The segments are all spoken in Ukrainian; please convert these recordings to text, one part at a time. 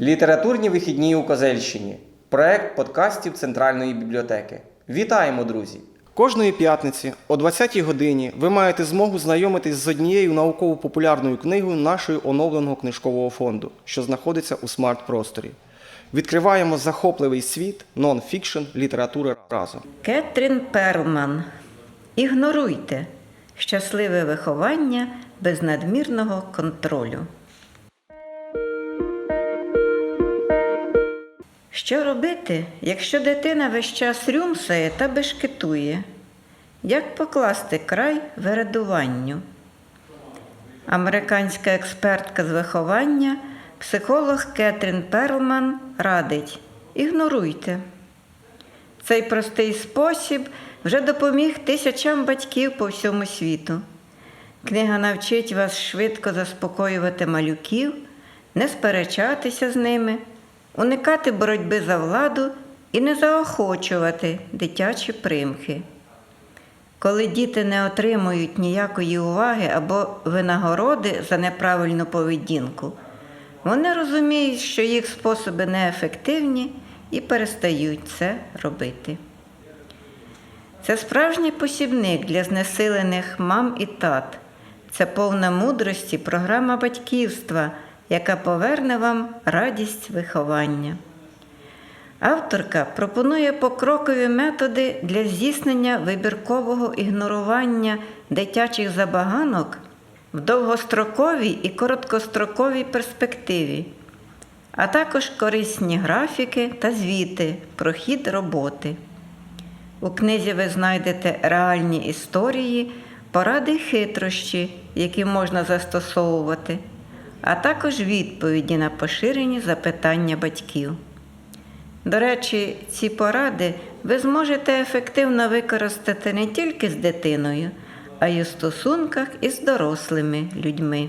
Літературні вихідні у Козельщині. Проект подкастів Центральної бібліотеки. Вітаємо, друзі! Кожної п'ятниці о 20-й годині ви маєте змогу знайомитись з однією науково-популярною книгою нашого оновленого книжкового фонду, що знаходиться у смарт-просторі. Відкриваємо захопливий світ нон-фікшн літератури разом. Кетрін Перлман. Ігноруйте щасливе виховання без надмірного контролю. Що робити, якщо дитина весь час рюмсає та бешкетує? Як покласти край вередуванню? Американська експертка з виховання, психолог Кетрін Перлман радить: ігноруйте. Цей простий спосіб вже допоміг тисячам батьків по всьому світу. Книга навчить вас швидко заспокоювати малюків, не сперечатися з ними, уникати боротьби за владу і не заохочувати дитячі примхи. Коли діти не отримують ніякої уваги або винагороди за неправильну поведінку, вони розуміють, що їх способи неефективні і перестають це робити. Це справжній посібник для знесилених мам і тат. Це повна мудрості програма батьківства, яка поверне вам радість виховання. Авторка пропонує покрокові методи для здійснення вибіркового ігнорування дитячих забаганок в довгостроковій і короткостроковій перспективі, а також корисні графіки та звіти про хід роботи. У книзі ви знайдете реальні історії, поради хитрощі, які можна застосовувати, а також відповіді на поширені запитання батьків. До речі, ці поради ви зможете ефективно використати не тільки з дитиною, а й у стосунках із дорослими людьми.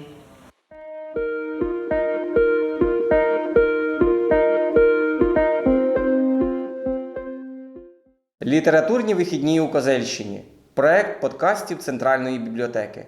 Літературні вихідні у Козельщині. Проект подкастів Центральної бібліотеки.